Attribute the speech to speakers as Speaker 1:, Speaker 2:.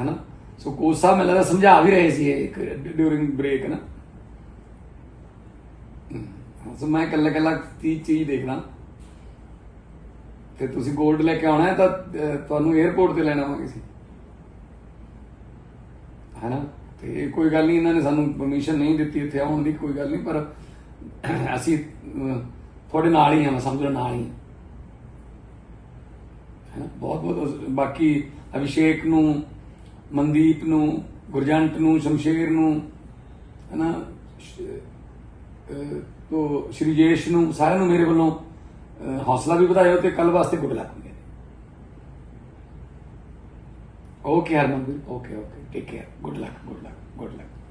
Speaker 1: ਹਨਾ ਸੋ ਕੋਚ ਸਾਹਿਬ ਮੈਨੂੰ ਲੱਗਦਾ ਸਮਝਾ ਵੀ ਰਹੇ ਸੀ ਇੱਕ ਡਿਊਰਿੰਗ ਬ੍ਰੇਕ ਨਾ ਸੋ ਮੈਂ ਕੱਲਾ ਕੱਲਾ ਚੀਜ਼ ਚੀਜ਼ ਦੇਖਣਾ ਤੇ ਤੁਸੀਂ ਗੋਲਡ ਲੈ ਕੇ ਆਉਣਾ ਤਾਂ ਤੁਹਾਨੂੰ 에어ਪੋਰਟ ਤੇ ਲੈਣਾ ਹੋਵੇ ਸੀ ਹਨਾ ਤੇ ਕੋਈ ਗੱਲ ਨਹੀਂ ਇਹਨਾਂ ਨੇ ਸਾਨੂੰ ਪਰਮਿਸ਼ਨ ਨਹੀਂ ਦਿੱਤੀ ਇੱਥੇ ਆਉਣ ਦੀ ਕੋਈ ਗੱਲ ਨਹੀਂ ਪਰ ਅਸੀਂ ਤੁਹਾਡੇ ਨਾਲ ਹੀ ਹਾਂ ਮੈਂ ਸਮਝਣ ਨਾਲ ਹੀ ਹਾਂ ਬਹੁਤ ਬਹੁਤ ਬਾਕੀ ਅਭਿਸ਼ੇਕ ਨੂੰ ਮਨਦੀਪ ਨੂੰ ਗੁਰਜੰਟ ਨੂੰ ਸ਼ਮਸ਼ੇਰ ਨੂੰ ਹੈਨਾ ਸ਼- ਅਹ, ਤੋ ਸ਼੍ਰੀ ਨੂੰ ਸਾਰਿਆਂ ਨੂੰ ਮੇਰੇ ਵੱਲੋਂ ਹੌਸਲਾ ਵੀ ਵਧਾਇਓ ਤੇ ਕੱਲ ਵਾਸਤੇ ਗੁੱਡ ਲੱਕ ਮੇਰੇ okay Harmanveer okay okay take care good luck good luck good luck